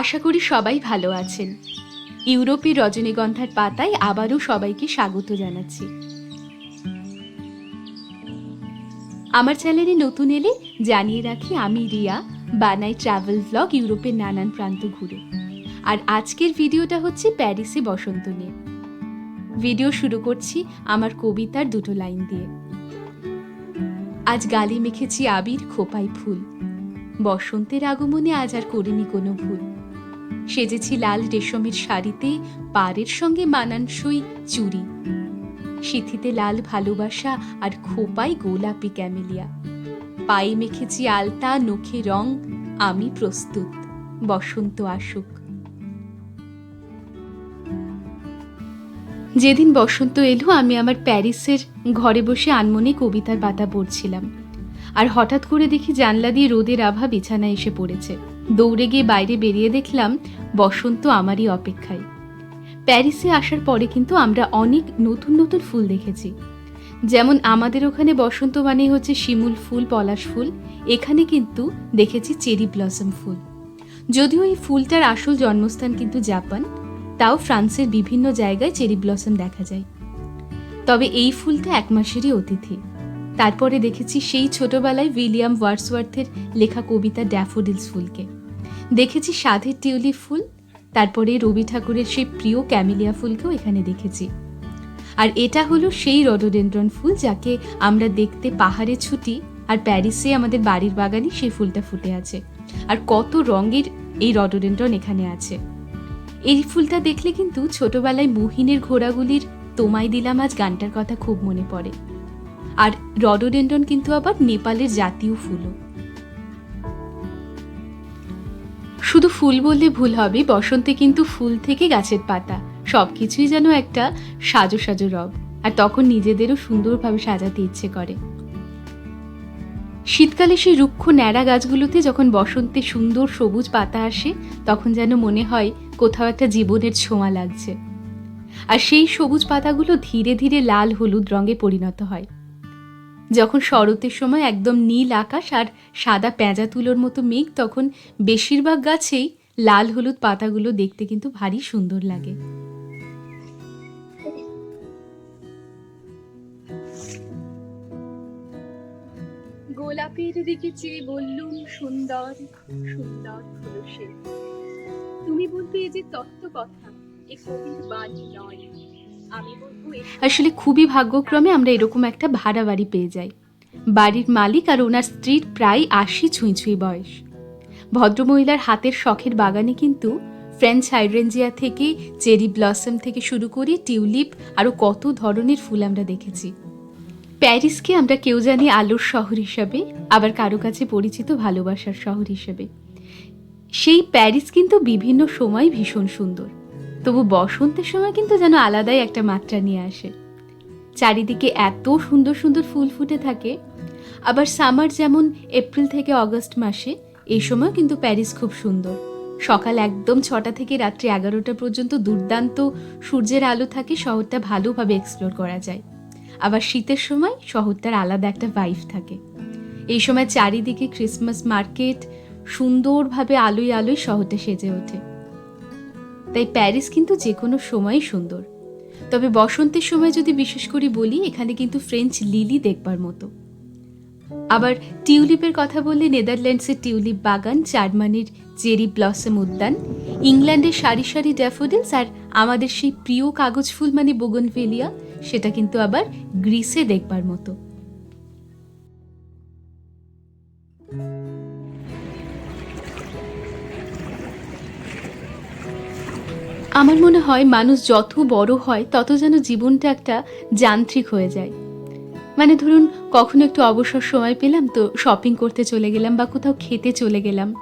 আশা করি সবাই ভালো আছেন। ইউরোপের রজনীগন্ধার পাতায় আবারও সবাইকে স্বাগত জানাচ্ছি। আমার চ্যানেলে নতুন এলে জানিয়ে রাখি আমি রিয়া, বানাই ট্রাভেল ব্লগ ইউরোপের নানান প্রান্ত ঘুরে। আর আজকের ভিডিওটা হচ্ছে প্যারিসে বসন্ত নিয়ে। ভিডিও শুরু করছি আমার কবিতার দুটো লাইন দিয়ে। আজ গালে মেখেছি আবির খোপাই ফুল। বসন্তের আগমনে আজ আর করিনি কোনো ভুল। সেজেছি লাল রেশমের শাড়িতে, পাড়ের সঙ্গে মানানসই চুড়ি। সিথিতে লাল ভালোবাসা আর খোপাই গোলাপি ক্যামেলিয়া। পায়ে মেখেছি আলতা, নখে রং, আমি প্রস্তুত, বসন্ত আসুক। যেদিন বসন্ত এলো, আমি আমার প্যারিসের ঘরে বসে আনমনে কবিতার পাতা পড়ছিলাম। আর হঠাৎ করে দেখি জানলা দিয়ে রোদের আভা বিছানায় এসে পড়েছে। দৌড়ে গিয়ে বাইরে বেরিয়ে দেখলাম বসন্ত আমারই অপেক্ষায়। প্যারিসে আসার পরে কিন্তু আমরা অনেক নতুন নতুন ফুল দেখেছি। যেমন আমাদের ওখানে বসন্ত মানে হচ্ছে শিমুল ফুল, পলাশ ফুল। এখানে কিন্তু দেখেছি চেরি ব্লসম ফুল। যদিও এই ফুলটার আসল জন্মস্থান কিন্তু জাপান, তাও ফ্রান্সের বিভিন্ন জায়গায় চেরি ব্লসম দেখা যায়। তবে এই ফুলটা এক মাসেরই অতিথি। তারপরে দেখেছি সেই ছোটবেলায় উইলিয়াম ওয়ার্সওয়ার্থের লেখা কবিতা ড্যাফোডিলস ফুলকে। দেখেছি সাধের টিউলিপ ফুল, তারপরে রবি ঠাকুরের সেই প্রিয় ক্যামিলিয়া ফুলকেও এখানে দেখেছি। আর এটা হলো সেই রডোডেন্ড্রন ফুল যাকে আমরা দেখতে পাহাড়ে ছুটি আর প্যারিসে আমাদের বাড়ির বাগানে সেই ফুলটা ফুটে আছে। আর কত রঙের এই রডোডেন্ড্রন এখানে আছে। এই ফুলটা দেখলে কিন্তু ছোটবেলায় মোহিনের ঘোড়াগুলির তোমায় দিলাম আজ গানটার কথা খুব মনে পড়ে। আর রডোডেন্ড্রন কিন্তু আবার নেপালের জাতীয় ফুলও। শুধু ফুল বললে ভুল হবে, বসন্তে কিন্তু ফুল থেকে গাছের পাতা। সব কিছুই যেন একটা সাজো সাজো রব, আর তখন নিজেদেরও সুন্দরভাবে সাজাতে ইচ্ছে করে। শীতকালে সেই রুক্ষ ন্যাড়া গাছগুলোতে যখন বসন্তে সুন্দর সবুজ পাতা আসে, তখন যেন মনে হয় কোথাও একটা জীবনের ছোঁয়া লাগছে। আর সেই সবুজ পাতাগুলো ধীরে ধীরে লাল হলুদ রঙে পরিণত হয়। যখন শরতের সময় একদম নীল আকাশ আর সাদা পেঁজা তুলোর মতো মেঘ, তখন বেশিরভাগ গাছেই লাল হলুদ পাতাগুলো দেখতে কিন্তু ভারী সুন্দর লাগে। গোলাপের দিকে চেয়ে বললুম, সুন্দর সুন্দর হলো তুমি এই যে তত্ত্ব কথা, এ কবির বাণী নয়। আসলে খুবই ভাগ্যক্রমে আমরা এরকম একটা ভাড়া বাড়ি পেয়ে যাই। বাড়ির মালিক আর ওনার স্ত্রীর প্রায় আশি ছুঁই ছুঁই বয়স। ভদ্রমহিলার হাতের শখের বাগানে কিন্তু ফ্রেঞ্চ হাইড্রেঞ্জিয়া থেকে চেরি ব্লসম থেকে শুরু করে টিউলিপ আরও কত ধরনের ফুল আমরা দেখেছি। প্যারিসকে আমরা কেউ জানি আলোর শহর হিসাবে, আবার কারও কাছে পরিচিত ভালোবাসার শহর হিসেবে। সেই প্যারিস কিন্তু বিভিন্ন সময় ভীষণ সুন্দর। তবু বসন্তের সময় কিন্তু যেন আলাদাই একটা মাত্রা নিয়ে আসে। চারিদিকে এত সুন্দর সুন্দর ফুল ফুটে থাকে। আবার সামার যেমন এপ্রিল থেকে অগস্ট মাসে, এই সময় কিন্তু প্যারিস খুব সুন্দর। সকাল একদম ছটা থেকে রাত্রি এগারোটা পর্যন্ত দুর্দান্ত সূর্যের আলো থাকে, শহরটা ভালোভাবে এক্সপ্লোর করা যায়। আবার শীতের সময় শহরটার আলাদা একটা ভাইফ থাকে। এই সময় চারিদিকে ক্রিসমাস মার্কেট সুন্দরভাবে আলোয় আলোয় শহরটা সেজে ওঠে। তাই প্যারিস কিন্তু যে কোনো সময়ই সুন্দর। তবে বসন্তের সময় যদি বিশেষ করে বলি, এখানে কিন্তু ফ্রেঞ্চ লিলি দেখবার মতো। আবার টিউলিপের কথা বললে নেদারল্যান্ডসের টিউলিপ বাগান, জার্মানির জেরি ব্লসম উদ্যান, ইংল্যান্ডের সারি সারি ড্যাফোডিলস আর আমাদের সেই প্রিয় কাগজ ফুল মানে বোগনভেলিয়া, সেটা কিন্তু আবার গ্রিসে দেখবার মতো। আমার মনে হয় মানুষ যত বড় হয়, তত যেন জীবনটা একটা যান্ত্রিক হয়ে যায়। মানে ধরুন, কখনো একটু অবসর সময় পেলাম তো শপিং করতে চলে গেলাম বা কোথাও খেতে চলে গেলাম।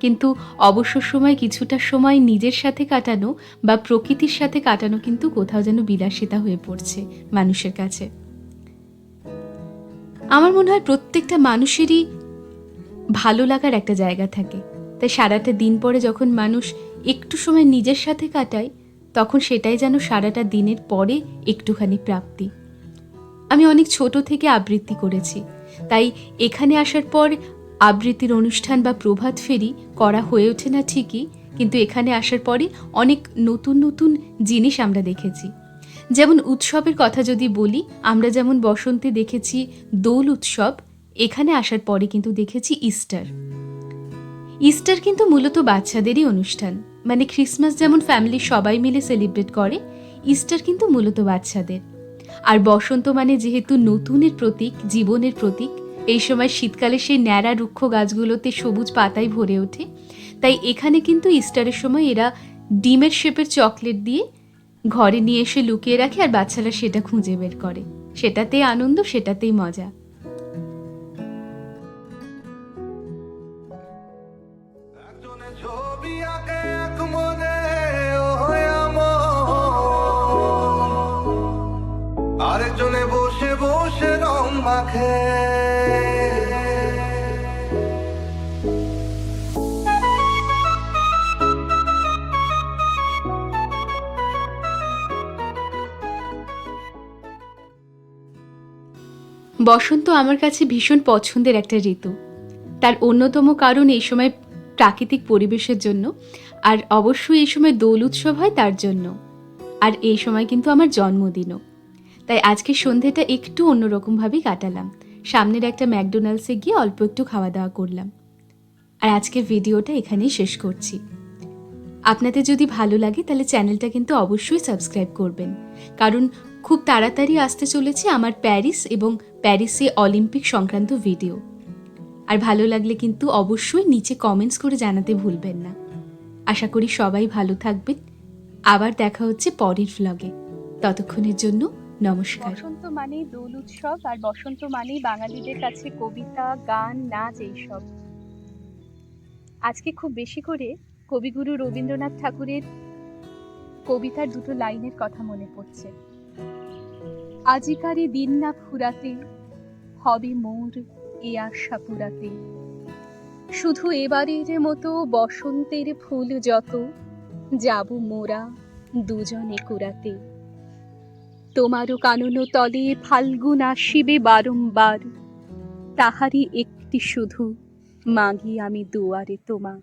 কিন্তু অবসর সময় কিছুটা সময় নিজের সাথে কাটানো বা প্রকৃতির সাথে কাটানো কিন্তু কোথাও যেন বিলাসিতা হয়ে পড়ছে মানুষের কাছে। আমার মনে হয় প্রত্যেকটা মানুষেরই ভালো লাগার একটা জায়গা থাকে। তাই সারাটা দিন পরে যখন মানুষ একটু সময় নিজের সাথে কাটাই, তখন সেটাই যেন সারাটা দিনের পরে একটুখানি প্রাপ্তি। আমি অনেক ছোট থেকে আবৃত্তি করেছি, তাই এখানে আসার পর আবৃত্তির অনুষ্ঠান বা প্রভাত ফেরি করা হয়ে ওঠে না ঠিকই, কিন্তু এখানে আসার পরে অনেক নতুন নতুন জিনিস আমরা দেখেছি। যেমন উৎসবের কথা যদি বলি, আমরা যেমন বসন্তে দেখেছি দোল উৎসব, এখানে আসার পরে কিন্তু দেখেছি ইস্টার ইস্টার কিন্তু মূলত বাচ্চাদেরই অনুষ্ঠান। মানে ক্রিসমাস যেমন ফ্যামিলি সবাই মিলে সেলিব্রেট করে ইস্টার কিন্তু মূলত বাচ্চাদের। আর বসন্ত মানে যেহেতু নতুনের প্রতীক, জীবনের প্রতীক, এই সময় শীতকালে সেই ন্যাড়া রুক্ষ গাছগুলোতে সবুজ পাতায় ভরে ওঠে। তাই এখানে কিন্তু ইস্টারের সময় এরা ডিমের শেপের চকলেট দিয়ে ঘরে নিয়ে এসে লুকিয়ে রাখে আর বাচ্চারা সেটা খুঁজে বের করে। সেটাতেই আনন্দ, সেটাতেই মজা। বসন্ত আমার কাছে ভীষণ পছন্দের একটা ঋতু। তার অন্যতম কারণ এই সময় প্রাকৃতিক পরিবেশের জন্য, আর অবশ্যই এই সময় দোল উৎসব হয় তার জন্য। আর এই সময় কিন্তু আমার জন্মদিনও। তাই আজকে সন্ধেটা একটু অন্যরকমভাবেই কাটালাম। সামনের একটা ম্যাকডোনাল্ডসে গিয়ে অল্প একটু খাওয়া দাওয়া করলাম। আর আজকে ভিডিওটা এখানেই শেষ করছি। আপনাদের যদি ভালো লাগে তাহলে চ্যানেলটা কিন্তু অবশ্যই সাবস্ক্রাইব করবেন। কারণ খুব তাড়াতাড়ি আসতে চলেছে আমার প্যারিস এবং প্যারিসে অলিম্পিক সংক্রান্ত ভিডিও। আর ভালো লাগলে কিন্তু অবশ্যই নিচে কমেন্টস করে জানাতে ভুলবেন না। আশা করি সবাই ভালো থাকবেন। আবার দেখা হচ্ছে পরের ভ্লগে ততক্ষণের জন্য নমস্কার। বসন্ত মানেই দোল উৎসব, আর বসন্ত মানেই বাঙালিদের কাছে কবিতা, গান, নাচ এইসব। আজকে খুব বেশি করে কবিগুরু রবীন্দ্রনাথ ঠাকুরের কবিতার দুটো লাইনের কথা মনে পড়ছে। আজিকারে দিন না ফুরাতে, হবে মোর এ আশা পুরাতে। শুধু এবারের মতো বসন্তের ফুল যত, যাব মোরা দুজনে কুড়াতে। তোমারও কানন তলে ফাল্গুন আসিবে বারম্বার তাহারই একটি শুধু মাগি আমি দুয়ারে তোমার।